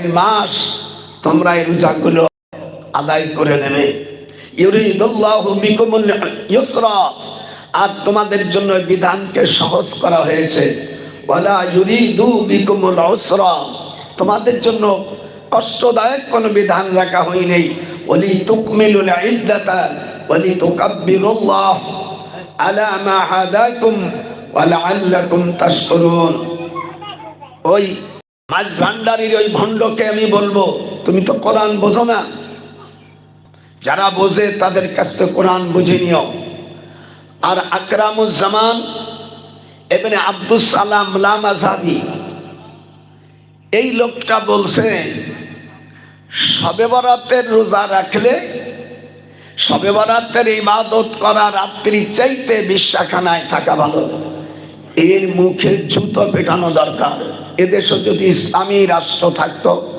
মাস তোমরা এই রোজাগুলো আদায় করে নেবে। আর তোমাদের জন্য বিধানকে সহজ করা হয়েছে। তোমাদের জন্য কষ্টদায়ক কোনো বিধান রাখা হয়নি ওলি তুকমিলুল ইদ্দাতা ওলি তুকাব্বিরুল্লাহ আলা মা হাদাকুম ওয়া লাআল্লাকুম তাশকুরুন। ওই মাঝ ভান্ডারির ওই ভণ্ডকে আমি বলব, তুমি তো কোরআন বোঝো না। যারা বোঝে তাদের কাছ থেকে কোরআন বুঝে নিও। আর আকরামুজ্জামান এবারে আব্দুস সালাম লামাজাবি, এই লোকটা বলছে, সবে বরাতের রোজা রাখলে, সবে বরাতের ইবাদত করা রাত্রি চাইতে বিশ্বাখানায় থাকা ভালো। এর মুখে জুতো পেটানো দরকার। এদেশে যদি ইসলামী রাষ্ট্র থাকতো,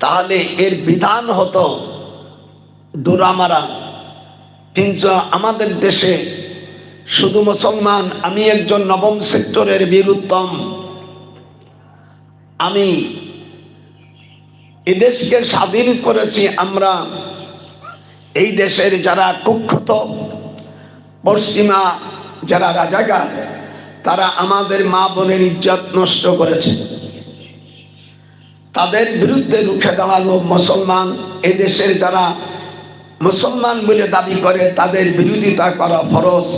তাহলে এর বিধান হতো, ডোরামারা, কিন্তু আমাদের দেশে শুধু মুসলমান, আমি একজন নবম সেক্টরের বীরুত্তম। আমি এদেশকে স্বাধীন করেছি আমরা। এই দেশের যারা কুখ্যাত, পশ্চিমা যারা রাজাকার তারা আমাদের মা বোনের ইজ্জত নষ্ট করেছে। তাদের বিরুদ্ধে রুখে দাঁড়ানো মুসলমান এদেশের যারা মুসলমান বলে দাবি করে, তাদের বিরোধিতা করা ফরজ।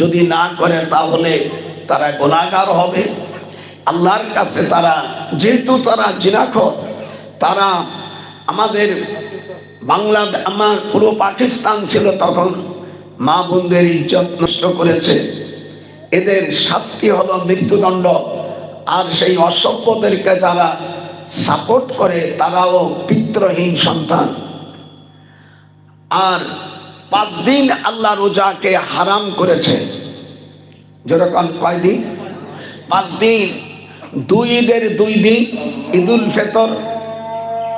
যদি না করে, তাহলে তারা গোলাগার হবে। আল্লাহর কাছে তারা, যেহেতু তারা জিনাখর, তারা আমাদের বাংলা, আমার পুরো পাকিস্তান ছিল তখন মা বোনদের ইজ্জত নষ্ট করেছে। এদের শাস্তি হলো মৃত্যুদণ্ড। আর সেই অসভ্যদেরকে যারা সাপোর্ট করে, তারাও পিত্রহীন সন্তান। আর পাঁচ দিন আল্লাহ রোজাকে হারাম করেছে। যেরকম কয়দিন পাঁচ দিন। দুই ঈদের দুই দিন, ঈদুল ফেতর,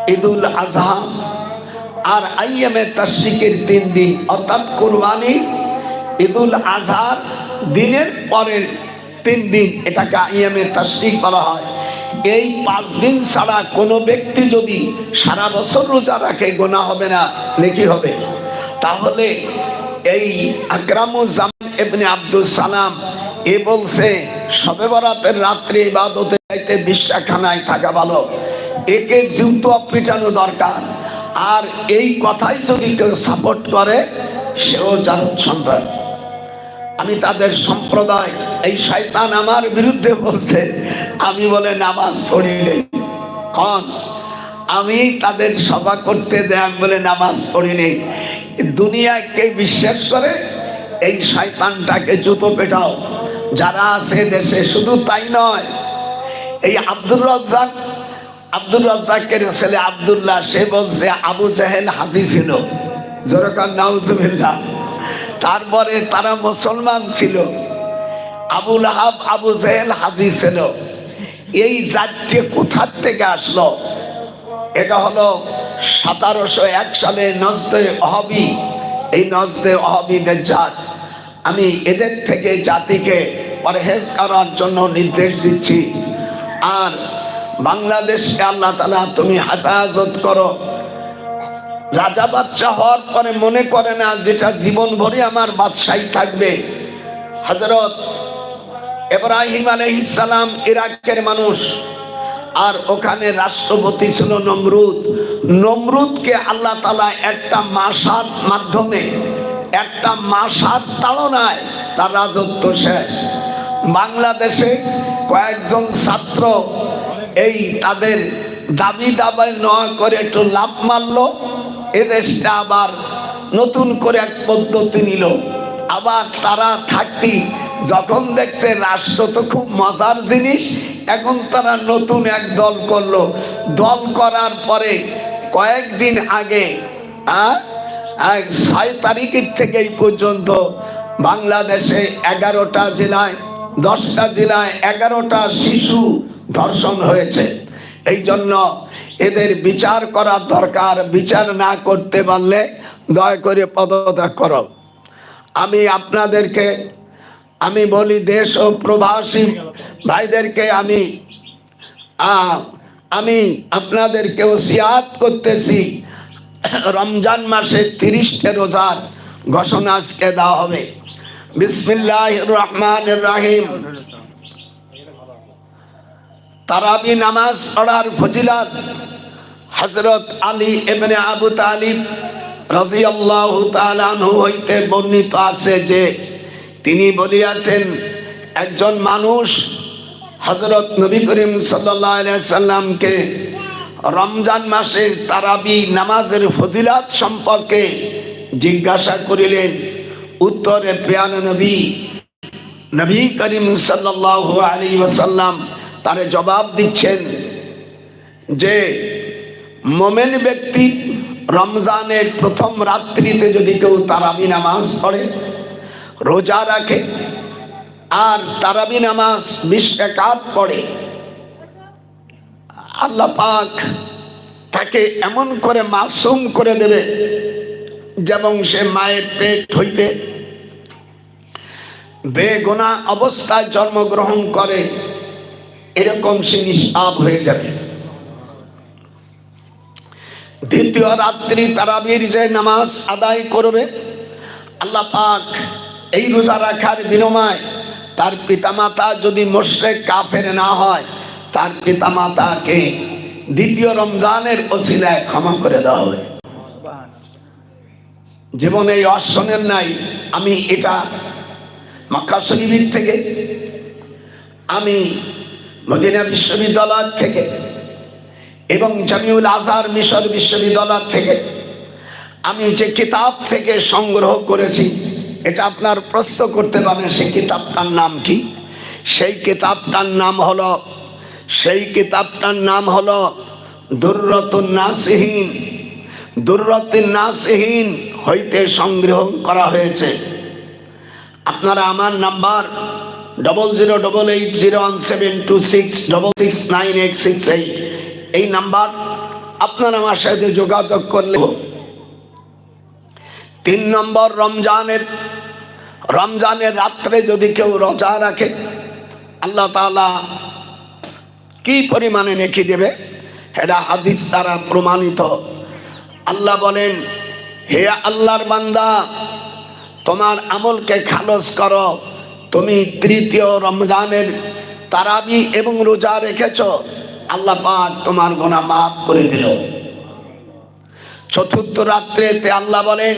ঈদুল আজহা। আর আইএমএ তাশরিকের তিন দিন। অর্থাৎ কোরবানি, ঈদুল আজহার দিনের পরের তিন দিন এটাকে আইএমএ তাশরিক বলা হয়। এই পাঁচ দিন ছাড়া কোনো ব্যক্তি যদি সারা বছর রোজা রাখে গোনা হবে না, নেকি হবে? তাহলে এই আকরামুজ্জামান এবনে আব্দুল সালাম এ বলছে, সবে বরাতের রাত্রে ইবাদতে যাইতে বিশ্বাখানায় থাকা ভালো। একে জুতো পিটানো দরকার। আর এই কথাই যদি কেউ সাপোর্ট করে, সেও জানুক সন্তান আমি তাদের সম্প্রদায়, এই শয়তান আমার বিরুদ্ধে বলছে, আমি বলে নামাজ পড়ি নেই কন, আমি তাদের সভা করতে দেয় বলে নামাজ পড়ি নেই দুনিয়ায় কে বিশ্বাস করে? এই শয়তানটাকে জুতো পেটাও। যারা আছে দেশে শুধু তাই নয়, এই আব্দুর রাজ্জাক, আব্দুর রাজ্জাকের ছেলে আব্দুল্লাহ, সে বলছে, আবু জাহেল হাজি ছিল। জোরকান নাউজুবিল্লাহ। তারপরে তারা মুসলমান ছিল। আবুল আহাব আবু জাহেল হাজি ছিল। এই জাতটি কোথার থেকে আসলো? এটা হলো সতেরোশো এক সালে নজদে অহবি এই নজদে অহবিদের জাত আমি এদের থেকে জাতিকে পরহেজ করার জন্য নির্দেশ দিচ্ছি। আর বাংলাদেশকে আল্লাহ তালা তুমি হেফাজত করো। রাজা বাচ্চা হওয়ার পরে মনে করে না যেটা জীবন ভরে আমার বাদশাহী থাকবে। হজরত এব্রাহিম আলহিসাম ইরাকের মানুষ। আর ওখানে রাষ্ট্রপতি ছিল নমরুদ। নমরুদকে আল্লাহ তালা একটা মাসার মাধ্যমে, একটা মাসার তাড়নায় তার রাজত্ব শেষ। বাংলাদেশে কয়েকজন ছাত্র এই তাদের দাবি দাবায় নয় করে একটু লাভ মারলো। এ দেশটা আবার নতুন করে এক পদ্ধতি নিল। আবার তারা থাকতি, যখন দেখছে রাষ্ট্র তো খুব মজার জিনিস, এখন তারা নতুন এক দল করল। দল করার পরে কয়েকদিন আগে ছয় তারিখের থেকে এই পর্যন্ত বাংলাদেশে এগারোটা জেলায়, দশটা জেলায় এগারোটা শিশু ধর্ষণ হয়েছে। এই জন্য এদের বিচার করার দরকার। বিচার না করতে পারলে দয়া করে পদত্যাগ করো। আমি আপনাদেরকে, আমি বলি দেশ ও প্রবাসী ভাইদেরকে আমি আমি আপনাদেরকে ওসিয়াত করতেছি। রমজান মাসের তিরিশটা রোজার ঘোষণা আজকে দেওয়া হবে। বিসমিল্লাহ রহমান রাহিম। তারাবি নামাজ পড়ার ফজিলাত। হজরত আলী এমনি আবু তালিব রাজিয়াল্লাহ তালানহু হইতে বর্ণিত আছে যে, তিনি বলিয়াছেন, একজন মানুষ হজরত নবী করিম সাল্লামকে রমজান মাসের তারাবি নামাজের ফজিলাত সম্পর্কে জিজ্ঞাসা করিলেন। উত্তরে পেয়ান নবী নবী করিম সাল্লাহ আলী ওসাল্লাম তারে জবাব দিচ্ছেন যে মোমেন ব্যক্তি রমজানের প্রথম রাত্রিতে যদি কেউ তারাবি নামাজ পড়ে, রোজা রাখে আর তারাবি নামাজ বিশ একাত পড়ে, আল্লাহ পাক তাকে এমন করে মাসুম করে দেবে যেমন সে মায়ের পেট হইতে বেগোনা অবস্থায় জন্মগ্রহণ করে এরকম সে নিষ্পাপ হয়ে যাবে। দ্বিতীয় রাত্রি তারাবির যে নামাজ আদায় করবে, আল্লাহ পাক এই রোজা রাখার বিনিময় তার পিতামাতা যদি মোশরেক, কাফের না হয়, তার পিতামাতাকে দ্বিতীয় রমজানের ওসিলায় ক্ষমা করে দেওয়া হবে। জীবনে এই অর্শনের নাই, আমি এটা মক্কা শরীফের থেকে আমি মদিনা বিশ্ববিদ্যালয় থেকে এবং জামিউল আজহার মিশর বিশ্ববিদ্যালয় থেকে আমি যে কিতাব থেকে সংগ্রহ করেছি, এটা আপনার প্রশ্ন করতে পারেন সেই কিতাবটার নাম কি? সেই কিতাবটার নাম হলো, সেই কিতাবটার নাম হলো দুর্রতুন নাসহীন। দুর্রতুন নাসহীন হইতে সংগ্রহ করা হয়েছে। আপনারা আমার number double zero double eight zero one seven two six double six nine eight six eight এই নাম্বার আপনারা আমার সাথে যোগাযোগ করলে তিন নম্বর রমজানের রমজানের রাত্রে যদি কেউ রোজা রাখে, আল্লাহ তাআলা কি পরিমাণে নেকি দেবে? এটা হাদিস দ্বারা প্রমাণিত। আল্লাহ বলেন, হে আল্লাহর বান্দা, তোমার আমলকে খালস করো। তুমি তৃতীয় রমজানের তারাবি এবং রোজা রেখেছ, আল্লাহ পাক তোমার গোনা মাফ করে দিল। চতুর্থ রাত্রেতে আল্লাহ বলেন,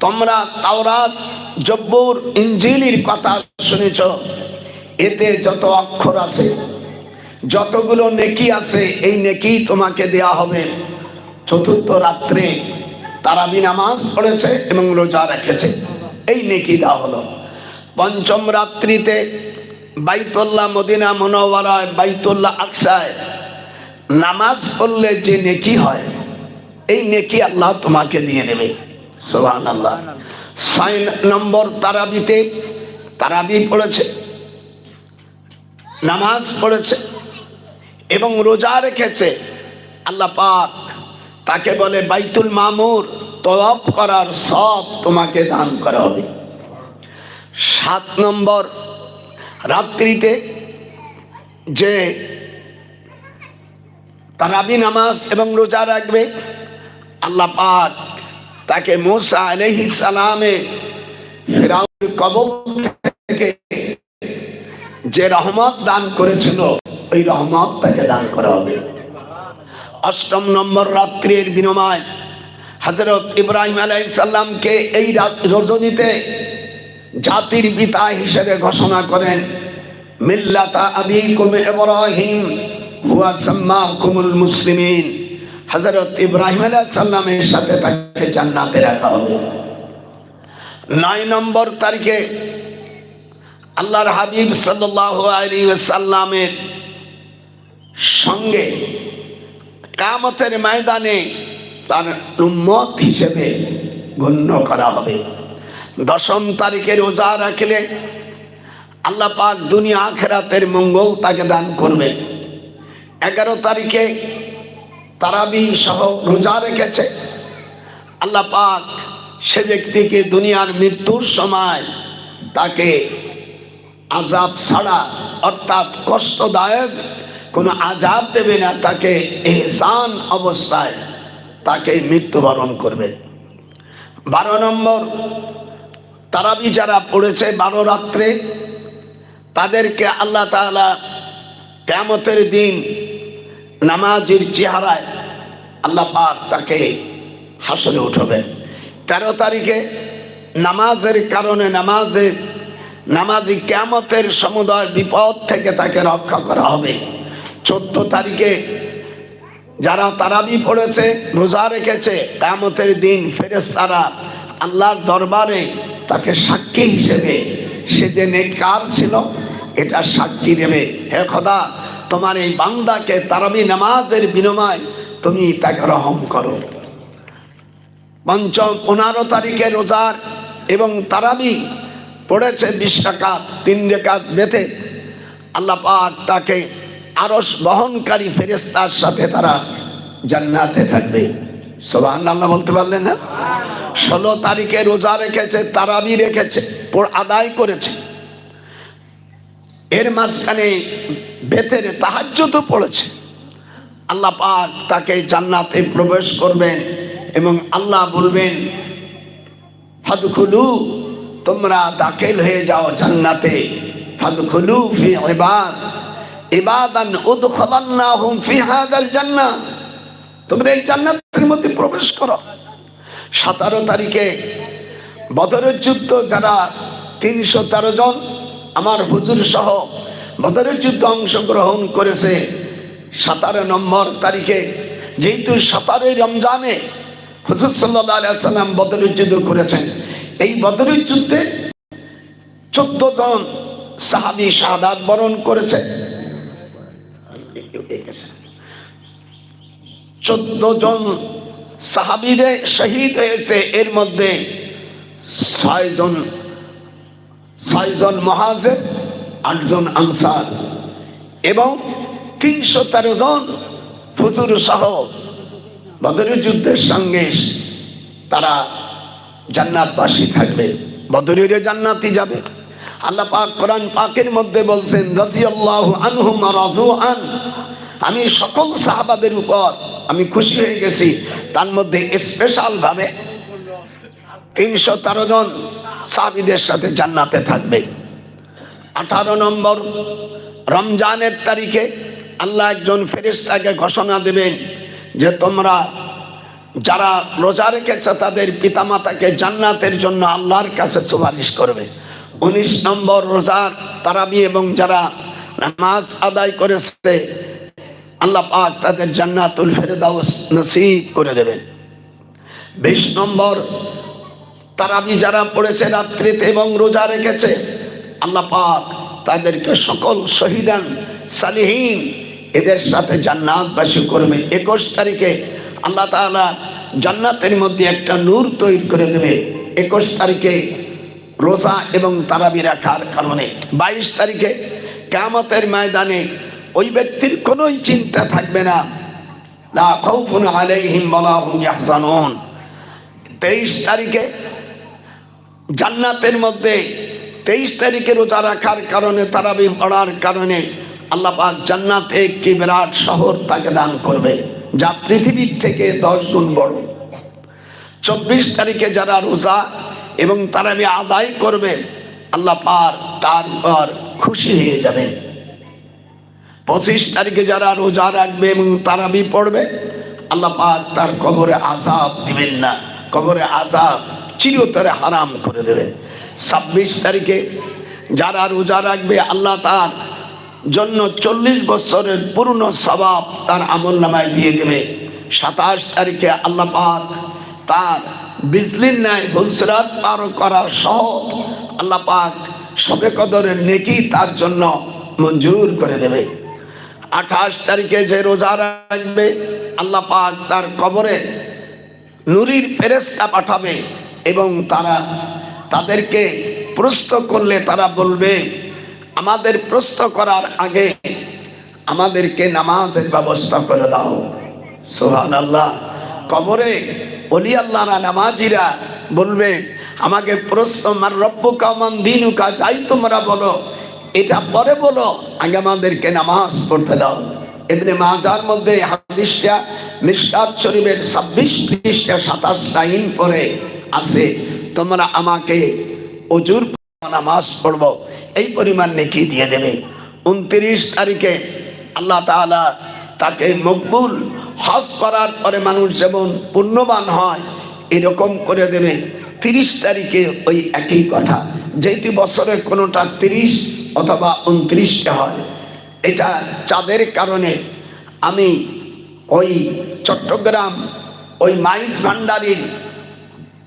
তোমরা তাওরাত, জব্বুর ইঞ্জিলির কথা শুনেছ। এতে যত অক্ষর আছে, যতগুলো নেকি আছে, এই নেকি তোমাকে দেয়া হবে। চতুর্থ রাত্রে তারাবি নামাজ পড়েছে এবং রোজা রেখেছে। এই নেকি দেওয়া হলো। পঞ্চম রাত্রিতে বাইতুল্লাহ মদিনা মনোবরায় বাইতুল্লাহ আকসায় নামাজ পড়লে যে নেকি হয়, এই নেকি আল্লাহ তোমাকে দিয়ে দেবে। সোহান আল্লাহ ছয় নম্বর তারাবিতে তারাবি পড়েছে, নামাজ পড়েছে এবং রোজা রেখেছে। আল্লাহ পাক তাকে বলে বাইতুল মামুর, তওয়াব করার সব তোমাকে দান করা হবে। সাত নম্বর রাত্রিতে যে তারাবি নামাজ এবং রোজা রাখবে, আল্লাহ পাক তাকে মুসা আলহি সালামে ফেরাউর কবল থেকে যে রহমত দান করেছিল, ওই রহমত তাকে দান করা হবে। অষ্টম নম্বর রাত্রির বিনিময় হজরত ইব্রাহিম আলাইসাল্লামকে এই রজনীতে জাতির পিতা হিসেবে ঘোষণা করেন, মিল্লাতা আবিকুম ইব্রাহিম, হুয়া সাম্মাকুমুল মুসলিমিন। হযরত ইব্রাহিম আলাইহিস সালামের সাথে তাকে জান্নাতে রাখা হবে। নয় নম্বর তারিখে আল্লাহর হাবিব সাল্লাল্লাহু আলাইহি ওয়াসাল্লামের সঙ্গে কামতের ময়দানে তার উম্মত হিসেবে গণ্য করা হবে। দশম তারিখে রোজা রাখলে আল্লাহ পাক দুনিয়া আখেরাতের মঙ্গল তাকে দান করবে। এগারো তারিখে তারাবি সহ রোজা রেখেছে। আল্লাহ পাক সে ব্যক্তিকে দুনিয়ার মৃত্যুর সময় তাকে আজাব ছাড়া অর্থাৎ কষ্টদায়ক কোনো আজাব দেবে না, তাকে এহসান অবস্থায় তাকে মৃত্যুবরণ করবে। বারো নম্বর তারাবি যারা পড়েছে বারো রাত্রে, তাদেরকে আল্লাহ তাআলা কেমতের দিন নামাজের চেহারায় আল্লাহ পাক তাকে হাসরে উঠবে তেরো তারিখে নামাজের কারণে নামাজে, নামাজি কেমতের সমুদয় বিপদ থেকে তাকে রক্ষা করা হবে। চোদ্দ তারিখে যারা তারাবি পড়েছে, রোজা রেখেছে কেমতের দিন ফেরেশতারা আল্লাহর দরবারে তাকে সাক্ষী হিসেবে, সে যে নেককার ছিল, এটা সাক্ষী দেবে। হে খোদা, তোমার এই বান্দাকে তারাবি নামাজের বিনিময় তুমি তাকে রহম করো। পঞ্চম পনেরো তারিখে রোজার এবং তারাবি পড়েছে বিশ তিন রেখাত বেঁধে। আল্লাহ পাক তাকে আরস বহনকারী ফেরেস্তার সাথে তারা জান্নাতে থাকবে। বলতে পারলেন না? ষোলো তারিখে রোজা রেখেছে, তারাবি রেখেছে আদায় করেছে। এর মাঝখানে বেতের তাহাজ্য তো পড়েছে। আল্লাহ পাক তাকে জান্নাতে প্রবেশ করবেন এবং আল্লাহ বলবেন, ফাদখুলু, তোমরা দাখিল হয়ে যাও জান্নাতে। ফাদখুলু ফি ইবাদ, ইবাদান উদখালান্নাহুম ফি হাদাল জান্নাহ। তোমরা এই জান্নাতের মধ্যে প্রবেশ করো। সতেরো তারিখে বদরের যুদ্ধ, যারা তিনশো তেরো জন আমার হুজুর সহ বদরের যুদ্ধ অংশগ্রহণ করেছে, সাতারো নম্বর তারিখে যেহেতু সাতারোই রমজানে হুজুর সাল্লাহ সাল্লাম বদরের যুদ্ধ করেছেন, এই বদরের যুদ্ধে চোদ্দ জন সাহাবি শাহাদাত বরণ করেছে। চোদ্দ জন সাহাবিরে শহীদ হয়েছে। এর মধ্যে ছয়জন ছয়জন মহাজের আটজন আনসার। এবং তিনশো তেরো জন ফজুর সহ বদরের যুদ্ধের সঙ্গে তারা জান্নাতবাসী থাকবে। বদরের জান্নাতি যাবে। আল্লাহ পাক কোরআন পাকের মধ্যে বলছেন, রাজিয়াল্লাহু আনহুম আন আমি সকল সাহাবাদের উপর আমি খুশি হয়ে গেছি। তার মধ্যে স্পেশাল ভাবে তিনশো তেরো জন সাবিদের সাথে জান্নাতে থাকবে। আঠারো নম্বর রমজানের তারিখে আল্লাহ একজন ফেরেশতাকে ঘোষণা দেবেন যে তোমরা যারা রোজা রেখেছে তাদের পিতামাতাকে জান্নাতের জন্য আল্লাহর কাছে সুপারিশ করবে। উনিশ নম্বর রোজার তারাবি এবং যারা নামাজ আদায় করেছে আল্লাহ পাক তাদের জান্নাতুল ফেরদাউস নসিব করে দেবেন। বিশ নম্বর তারাবি যারা পড়েছে রাত্রিতে এবং রোজা রেখেছে, আল্লাহ পাক তাদেরকে সকল শহীদান, সালিহীন, এদের সাথে জান্নাতবাসী করবে। একুশ তারিখে আল্লাহ তাআলা জান্নাতের মধ্যে একটা নূর তৈরি করে দেবে। একুশ তারিখে রোজা এবং তারাবি রাখার কারণে। বাইশ তারিখে কামতের ময়দানে ওই ব্যক্তির কোনোই চিন্তা থাকবে না। লা তারিখে জান্নাতের মধ্যে তেইশ তারিখে রোজা রাখার কারণে, তারাবি পড়ার কারণে আল্লাহ জান্নাতে একটি বিরাট শহর তাকে দান করবে, যা পৃথিবীর থেকে দশ গুণ বড়। চব্বিশ তারিখে যারা রোজা এবং তারাবি আদায় করবে, আল্লাহ পার তার উপর খুশি হয়ে যাবেন। পঁচিশ তারিখে যারা রোজা রাখবে এবং তারাবি পড়বে, আল্লাহ পাক তার কবরে আজাব দিবেন না। কবরে আজাব চিরতরে হারাম করে দেবেন। ছাব্বিশ তারিখে যারা রোজা রাখবে, আল্লাহ তার জন্য চল্লিশ বছরের পূর্ণ স্বভাব তার আমল নামায় দিয়ে দেবে। সাতাশ তারিখে আল্লাহ পাক তার বিজলির ন্যায় ভুলসরাত পার করার সহ আল্লাহ পাক সবে কদরের নেকি তার জন্য মঞ্জুর করে দেবে। আঠাশ তারিখে যে রোজা রাখবে, আল্লাহ পাক তার কবরে নুরির ফেরেস্তা পাঠাবে এবং তারা তাদেরকে প্রস্ত করলে তারা বলবে, আমাদের প্রস্ত করার আগে আমাদেরকে নামাজের ব্যবস্থা করে দাও। সোহান আল্লাহ কবরে অলি আল্লাহরা নামাজিরা বলবে, আমাকে প্রশ্ন, মার রব্বু কামান দিনুকা? যাই তোমরা বলো এটা পরে বলো, আগে আমাদেরকে নামাজ পড়তে দাও। এমনি মাজার মধ্যে হাদিসটা মিসকাত শরীফের ছাব্বিশ পৃষ্ঠা সাতাশ লাইন করে আছে, তোমরা আমাকে অজুর নামাজ পড়ব, এই পরিমাণ নেকি দিয়ে দেবে। উনত্রিশ তারিখে আল্লাহ তাআলা তাকে মকবুল হজ করার পরে মানুষ যেমন পুণ্যবান হয়, এরকম করে দেবে। তিরিশ তারিখে ওই একই কথা। যেটি বছরে কোনোটা তিরিশ অথবা উনত্রিশটা হয়, এটা চাঁদের কারণে আমি ওই চট্টগ্রাম, ওই মাইজ ভান্ডারির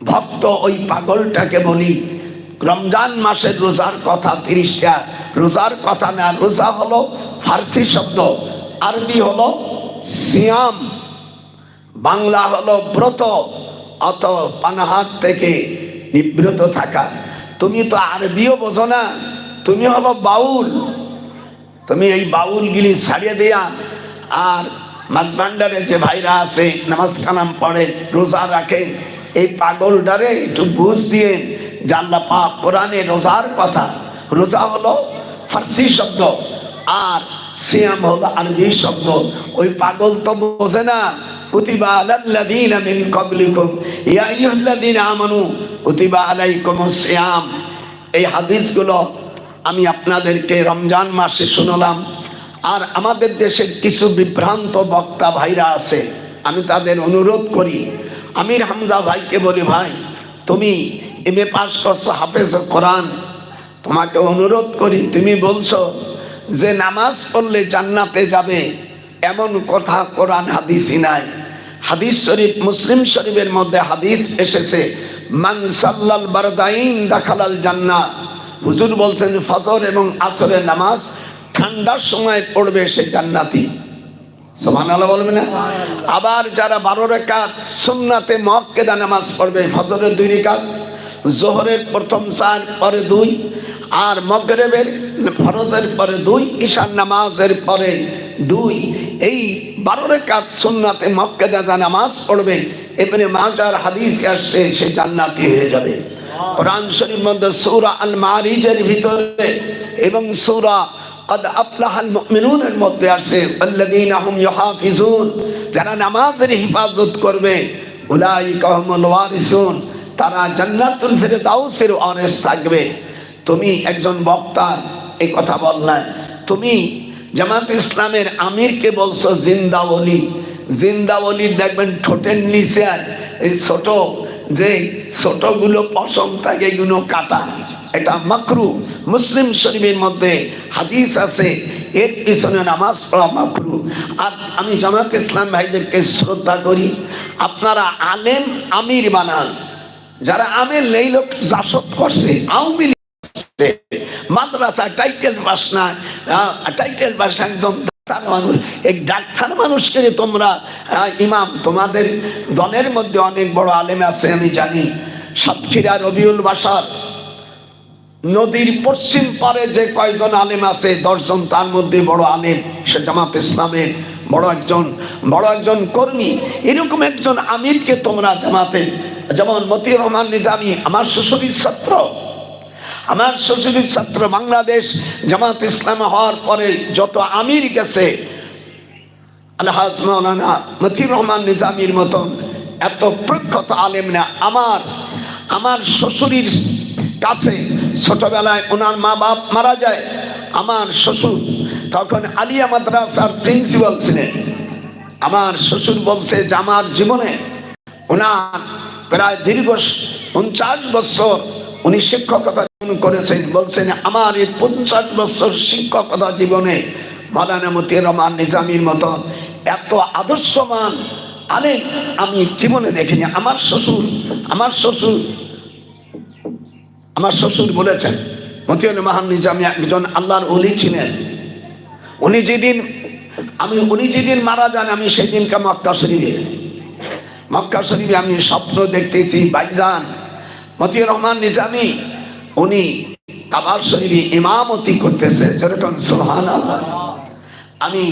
ভক্ত ওই পাগলটাকে বলি, রমজান মাসের রোজার কথা তিরিশটা, রোজার কথা না, রোজা হলো ফার্সি শব্দ, আরবি হলো সিয়াম, বাংলা হলো ব্রত। অত পানাহার থেকে নিবৃত থাকা। তুমি তো আরবিও বোঝো না, তুমি হলো বাউল। তুমি এই বাউলগুলি ছাড়িয়ে দিয়া আর মাঝভান্ডারে যে ভাইরা আছে, নামাজ কালাম পড়ে, রোজা রাখেন এই পাগলটারে একটু বুঝ দিয়ে জানলা পা কোরআনে রোজার কথা। রোজা হলো ফার্সি শব্দ আর সিয়াম হলো আরবি শব্দ। ওই পাগল তো বোঝে না কুতিবা আলাল্লাযীনা মিন ক্বাবলিকুম। ইয়া আইয়ুহাল্লাযীনা আমানু, কুতিবা আলাইকুমুস সিয়াম। এই হাদিসগুলো আমি আপনাদেরকে রমজান মাসে শুনলাম। আর আমাদের দেশের কিছু বিভ্রান্ত বক্তা ভাইরা আছে, আমি তাদের অনুরোধ করি। আমির হামজা ভাইকে বলি, ভাই, তুমি এম এ পাস করছ, হাফেজ কোরআন। তোমাকে অনুরোধ করি, তুমি বলছো যে নামাজ পড়লে জান্নাতে যাবে এমন কথা কোরআন হাদিসই নাই। হাদিস শরীফ মুসলিম শরীফের মধ্যে হাদিস এসেছে মান সাল্লাল বারদাইন দাখালাল জান্নাত হুজুর বলছেন ফজর এবং আসরের নামাজ ঠান্ডার সময় পড়বে সে জান্নাতি। সোমান আল্লাহ বলবে না আবার যারা বারো রেখাত সুন্নাতে মক্কেদা নামাজ পড়বে ফজরের দুই রেখাত জোহরের প্রথম চার পরে দুই আর মগরেবের ফরজের পরে দুই ঈশান নামাজের পরে দুই এই বারো রেখাত সুন্নাতে মক্কেদা যা নামাজ পড়বে এবারে মাজার হাদিস আসছে সে জান্নাতি হয়ে যাবে কোরআন শরীফ মধ্যে সূরা আল মারিজের ভিতরে এবং সূরা قد أفلح المؤمنون এর মধ্যে আছে الذين هم يحافظون যারা নামাজের হিফাজত করবে উলাইকা হুমুল ওয়ারিসুন তারা জান্নাতুল ফিরদাউসের ওয়ারিস থাকবে। তুমি একজন বক্তা এই কথা বললেন তুমি জামাত ইসলামের আমিরকে বলছো জিন্দাওলি জিন্দাওলির দেখবেন ঠোঁটের নিচে এই ছোট যে ছোটগুলো পশম থাকে এগুলো কাটা। এটা মাকরু। মুসলিম শরীফের মধ্যে হাদিস আছে, এর পিছনে নামাজ পড়া মাকরু। আর আমি জামাত ইসলাম ভাইদেরকে শ্রদ্ধা করি, আপনারা আলেম আমির বানান। যারা আমের নেই, লোক জাসদ করছে, আওয়ামী মাদ্রাসা টাইটেল পাস না টাইটেল পাস একজন ডাক্তার মানুষ, এই ডাক্তার মানুষকে তোমরা ইমাম, তোমাদের দলের মধ্যে অনেক বড় আলেম আছে, আমি জানি। সাতক্ষীরা রবিউল বাসার নদীর পশ্চিম পারে যে কয়জন আলেম আছে, দশজন তার মধ্যে বড় আলেম, সে জামাত ইসলামের বড় একজন বড় একজন কর্মী। এরকম একজন আমিরকে তোমরা জামাতে যেমন মতিউর রহমান নিজামী, আমার শ্বশুরির ছাত্র। আমার শ্বশুরির ছাত্র বাংলাদেশ জামাত ইসলাম হওয়ার পরে যত আমির গেছে, আলহাজ মৌলানা মতিউর রহমান নিজামীর মতন এত প্রখ্যাত আলেম না আমার আমার শ্বশুরির কাছে ছোটবেলায় ওনার মা বাপ মারা যায়, আমার শ্বশুর তখন আলিয়া মাদ্রাসার প্রিন্সিপাল ছিলেন। আমার শ্বশুর বলছে যে, আমার জীবনে ওনার প্রায় দীর্ঘ পঞ্চাশ বছর উনি শিক্ষকতা জীবন করেছেন, বলছেন, আমার এই পঞ্চাশ বছর শিক্ষকতা জীবনে মাদানা মতি রহমান নিজামির মতো এত আদর্শমান আলেম আমি জীবনে দেখিনি। আমার শ্বশুর আমার শ্বশুর আমার শ্বশুর বলেছেন মতিউল মাহান নিজামি একজন আল্লাহর অলি ছিলেন। উনি যেদিন, আমি, উনি যেদিন মারা যান, আমি সেই দিনকে মক্কা শরীফে মক্কা শরীফে আমি স্বপ্ন দেখতেছি বাইজান মতি রহমান নিজামি, উনি কাবার শরীফে ইমামতি করতেছে। যেরকম সোহান আল্লাহ আমি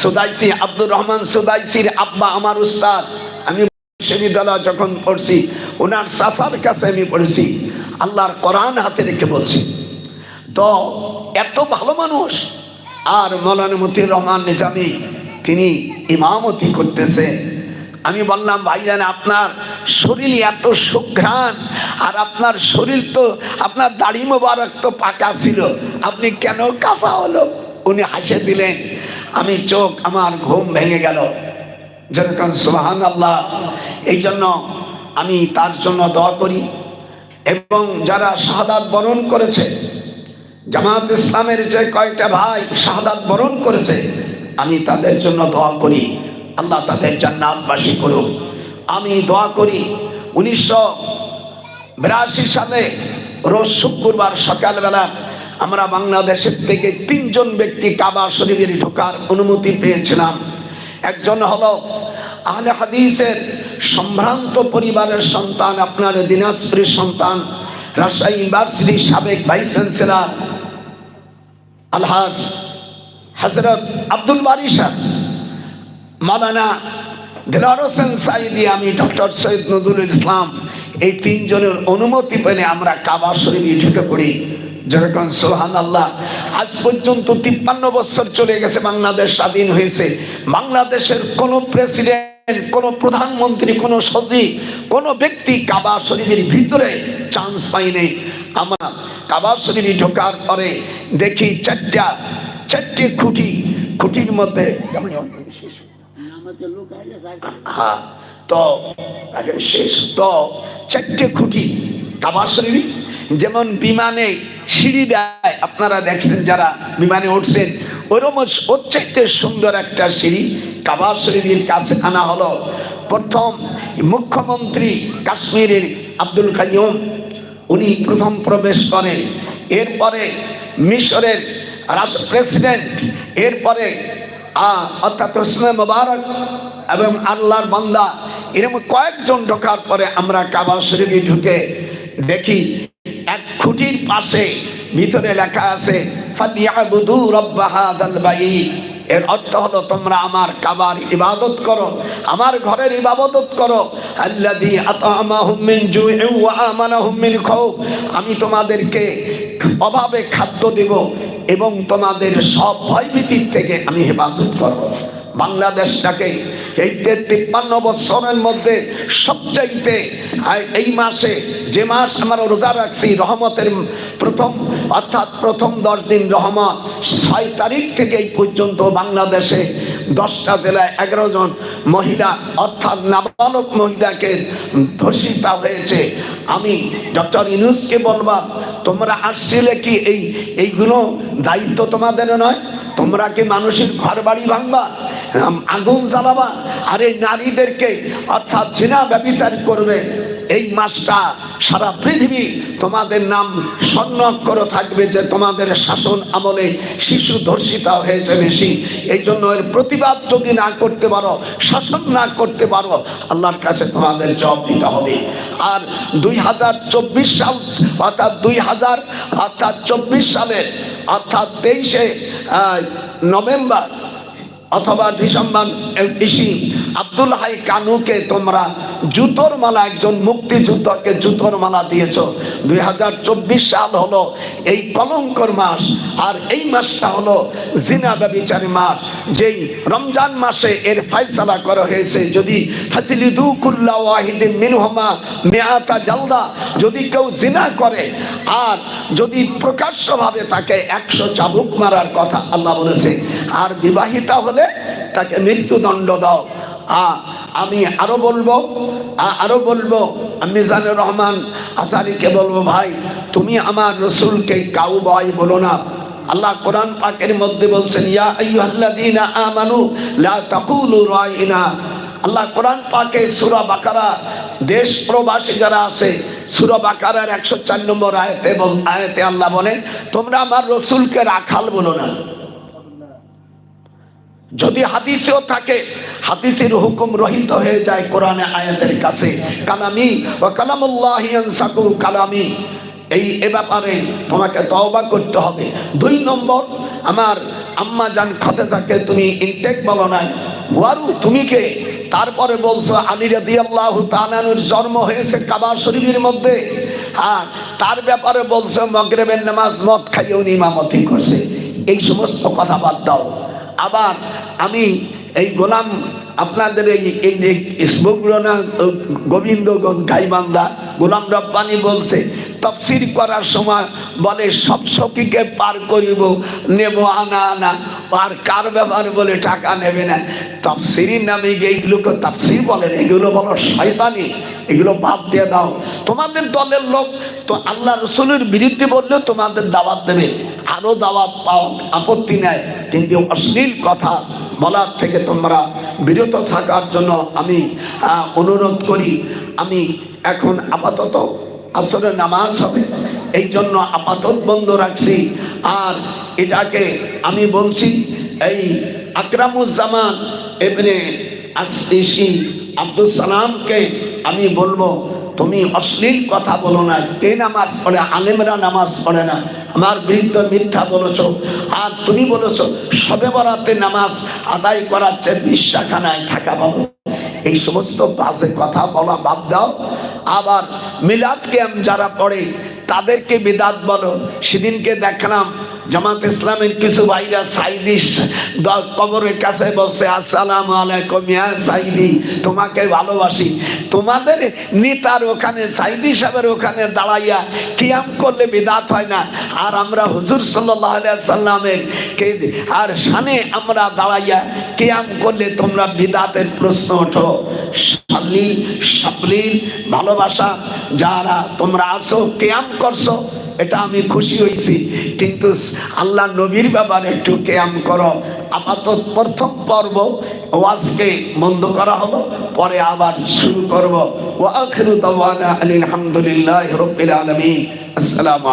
সুদাইসি আব্দুর রহমান সুদাইসির আব্বা, আমার উস্তাদ। আমি বিশ্ববিদ্যালয় যখন পড়ছি ওনার চাষার কাছে আমি পড়েছি। আল্লাহর কোরআন হাতে রেখে বলছি, তো, এত ভালো মানুষ? আর মৌলানা মতিউর রহমান নিজামি, তিনি ইমামতি করতেছে। আমি বললাম, ভাই ভাইজান আপনার শরীর এত সুঘ্রাণ আর আপনার শরীর তো, আপনার দাড়ি মোবারক তো পাকা ছিল। আপনি কেন কাঁচা হলো? উনি হাসে দিলেন, আমি চোখ, আমার ঘুম ভেঙে গেল। যেরকম সুবাহান আল্লাহ এই জন্য আমি তার জন্য দোয়া করি। এবং যারা শাহাদাত বরণ করেছে, জামাত ইসলামের যে কয়েকটা ভাই শাহাদাত বরণ করেছে, আমি তাদের জন্য দোয়া করি। আল্লাহ তাদের জান্নাতবাসী করুক। আমি দোয়া করি, উনিশশো বিরাশি সালে রোজ শুক্রবার সকালবেলা আমরা বাংলাদেশের থেকে তিনজন ব্যক্তি কাবা শরীফের ঢোকার অনুমতি পেয়েছিলাম। একজন হলো আহলে হাদিসের সম্ভ্রান্ত পরিবারের সন্তান, আপনার দিনাজপুরের সন্তান, রাজশাহী ইউনিভার্সিটির সাবেক ভাইস চ্যান্সেলর, আলহাজ হজরত আব্দুল বারি মাদানা সাইদি আমি ডক্টর সৈয়দ নজরুল ইসলাম। এই তিনজনের অনুমতি পেলে আমরা কাবা শরীফে ঢুকে পড়ি যেরকম সোহান আল্লাহ আজ পর্যন্ত তিপ্পান্ন বছর চলে গেছে বাংলাদেশ স্বাধীন হয়েছে। বাংলাদেশের কোন প্রেসিডেন্ট, কোন প্রধানমন্ত্রী, কোন সচিব, কোন ব্যক্তি কাবা শরীফের ভিতরে চান্স পাইনি আমরা কাবা শরীফে ঢোকার পরে দেখি চারটা, চারটি খুঁটি, খুঁটির মধ্যে হ্যাঁ তো শেষ। তো, চারটে খুঁটি যেমন বিমানে সিঁড়ি দেয়। আপনারা দেখছেন যারা বিমানে উঠছেন ওরকম ওর চাইতে সুন্দর একটা সিঁড়ি কাবা শরীফের কাছে আনা হলো। প্রথম মুখ্যমন্ত্রী কাশ্মীরের আব্দুল কাইম উনি প্রথম প্রবেশ করেন। এরপরে মিশরের রাষ্ট্র প্রেসিডেন্ট এরপরে অর্থাৎ হোসনে মোবারক এবং আল্লাহর বান্দা, এরকম কয়েকজন ঢোকার পরে আমরা কাবা শরীফে ঢুকে দেখি এক খুঁটির পাশে ভিতরে লেখা আছে এর অর্থ হলো, তোমরা আমার কাবার ইবাদত করো, আমার ঘরের ইবাদত করো। খাউফ। আমি তোমাদেরকে অভাবে খাদ্য দেব এবং তোমাদের সব ভয়ভীতির থেকে আমি হেফাজত করব। বাংলাদেশটাকে এই তিপ্পান্ন বছরের মধ্যে সবচাইতে এই মাসে, যে মাস আমরা রোজা রাখছি, রহমতের প্রথম, অর্থাৎ প্রথম দশ দিন রহমত, ছয় তারিখ থেকে এই পর্যন্ত বাংলাদেশে দশটা জেলায় এগারো জন মহিলা, অর্থাৎ নাবালক মহিলাকে ধর্ষিতা হয়েছে। আমি ডক্টর ইনুসকে বলবা, তোমরা আসছিলে কি এই, এইগুলো দায়িত্ব তোমাদের নয়? তোমরা কি মানুষের ঘর বাড়ি ভাঙবা আগুন জ্বালাবা? আর এই নারীদেরকে অর্থাৎ চিনা ব্যবচার করবে। এই মাসটা সারা পৃথিবী তোমাদের নাম স্বর্ণ করে থাকবে যে তোমাদের শাসন আমলে শিশু ধর্ষিতা হয়েছে বেশি। এই জন্য এর প্রতিবাদ যদি না করতে পারো, শাসন না করতে পারো, আল্লাহর কাছে তোমাদের জবাব দিতে হবে। আর দুই হাজার চব্বিশ সাল অর্থাৎ দুই হাজার, অর্থাৎ চব্বিশ সালের, অর্থাৎ তেইশে নভেম্বর অথবা ডিসেম্বর ইসি আব্দুল হাই কানুকে তোমরা জুতোর মালা, একজন মুক্তিযুদ্ধকে জুতোর মালা দিয়েছ। দুই হাজার চব্বিশ সাল হলো এই কলঙ্কর মাস, আর এই মাসটা হলো জিনা ব্যবিচারী মাস, যেই রমজান মাসে এর ফাইসালা করা হয়েছে। যদি মিনহুমা মেয়াতা জালদা, যদি কেউ জিনা করে, আর যদি প্রকাশ্যভাবে তাকে একশো চাবুক মারার কথা আল্লাহ বলেছে, আর বিবাহিতা হলে তাকে মৃত্যুদণ্ড দাও। আ আমি আরও বলব আরও বলব মিজানুর রহমান আচারিকে বলব, ভাই, তুমি আমার রসুলকে কাউ বয় বলো না। আল্লাহ কোরআন পাকের মধ্যে বলছেন, ইয়া আইয়ুহাল্লাযীনা আমানু লা তাকুলু রাইনা আল্লাহ কোরআন পাকে সূরা বাকারা, দেশ প্রবাসী যারা আছে, সূরা বাকারার 104 নম্বর আয়াতে আয়াতে আল্লাহ বলেন, তোমরা আমার রসুলকে রাখাল বলো না। যদি হাদিসেও থাকে, হাদিসের হুকুম রহিত হয়ে যায় কোরআনে আয়াতের কাছে। কালামি ও কালামুল্লাহ কালামি। এই, এ ব্যাপারে তোমাকে তওবা করতে হবে। দুই নম্বর, আমার আম্মা জান খতেজাকে তুমি ইনটেক বলো নাই। ওয়ারু, তুমি কে? তারপরে বলছো, আলী রাদিয়াল্লাহু তাআলার জন্ম হয়েছে কাবা শরীফের মধ্যে। আর তার ব্যাপারে বলছো, মগরিবের নামাজ মদ খাইয়ে উনি ইমামতি করছে। এই সমস্ত কথা বাদ দাও। আবার আমি এই গোলাম আপনাদের এই এই যে ইসমগ্রনা গোবিন্দ গাইবান্ধা গোলাম রব্বানি বলছে, তফসির করার সময় বলে, সব সখীকে পার করিব, নেব আনা আনা। আর কার ব্যাপার বলে টাকা নেবে না? তফসিরির নামে এইগুলোকে তফসির বলেন, এগুলো বলো শয়তানি, এগুলো বাদ দিয়ে দাও। তোমাদের দলের লোক তো আল্লাহ রসুলের বিরুদ্ধে বললেও তোমাদের দাওয়াত দেবে। আরও দাওয়াত পাও আপত্তি নেয় কিন্তু অশ্লীল কথা বলার থেকে তোমরা বিরত থাকার জন্য আমি অনুরোধ করি। আমি এখন আপাতত আসলে নামাজ হবে, এই জন্য আপাতত বন্ধ রাখছি। আর এটাকে আমি বলছি, এই আকরামুজ্জামান এমনি আসিসি আব্দুল সালামকে আমি বলব তুমি অশ্লীল কথা বলো না কে নামাজ পড়ে, আলেমরা নামাজ পড়ে না, আমার বিরুদ্ধে মিথ্যা বলেছ। আর তুমি বলেছ, সবে বরাতে নামাজ আদায় করার চেয়ে বিশ্বাখানায় থাকা বলো এই সমস্ত বাজে কথা বলা বাদ দাও। আবার মিলাদ ক্যাম্প যারা পড়ে, তাদেরকে বিদাত বলো। সেদিনকে দেখলাম জামাত ইসলামের কিছু ভাইরা সাইদি দ- কবরের কাছে বসে আসসালাম আলাইকুম, ইয়া সাইদি, তোমাকে ভালোবাসি। তোমাদের নেতার ওখানে, সাইদি সাহেবের ওখানে দাঁড়াইয়া কিয়াম করলে বিদাত হয় না। আর আমরা হুজুর সাল্লাহ সাল্লামের আর সানে আমরা দাঁড়াইয়া কিয়াম করলে তোমরা বিদাতের প্রশ্ন ওঠো। সালিল সাবলীল ভালোবাসা। যারা তোমরা আসো কেয়াম করছ, এটা আমি খুশি হয়েছি কিন্তু আল্লাহ নবীর ব্যাপারে একটু কেয়াম করো। আপাতত প্রথম পর্ব ওয়াজকে বন্ধ করা হলো, পরে আবার শুরু করব। আলহামদুলিল্লাহ রব্বিল আলামিন। আসসালামু